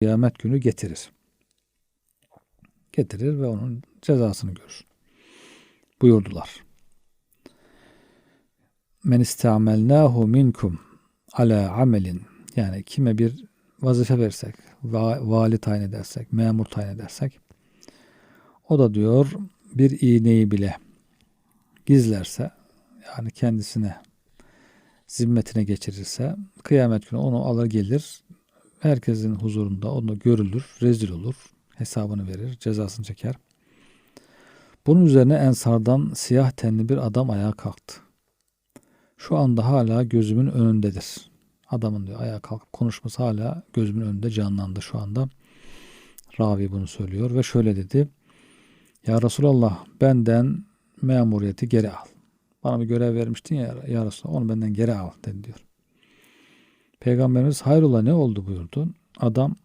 kıyamet günü getirir. Getirir ve onun cezasını görür. Buyurdular. Men istamelnahu minkum ala amelin yani kime bir vazife versek, va- vali tayin edersek, memur tayin edersek o da diyor bir iğneyi bile gizlerse yani kendisine zimmetine geçirirse kıyamet günü onu alır gelir herkesin huzurunda onu görülür, rezil olur, hesabını verir, cezasını çeker. Bunun üzerine Ensardan siyah tenli bir adam ayağa kalktı. Şu anda hala gözümün önündedir. Adamın diyor ayağa kalkıp konuşması hala gözümün önünde canlandı şu anda. Ravi bunu söylüyor ve şöyle dedi. Ya Resulallah benden memuriyeti geri al. Bana bir görev vermiştin ya, ya Resulallah onu benden geri al dedi diyor. Peygamberimiz hayrola ne oldu buyurdu. Adam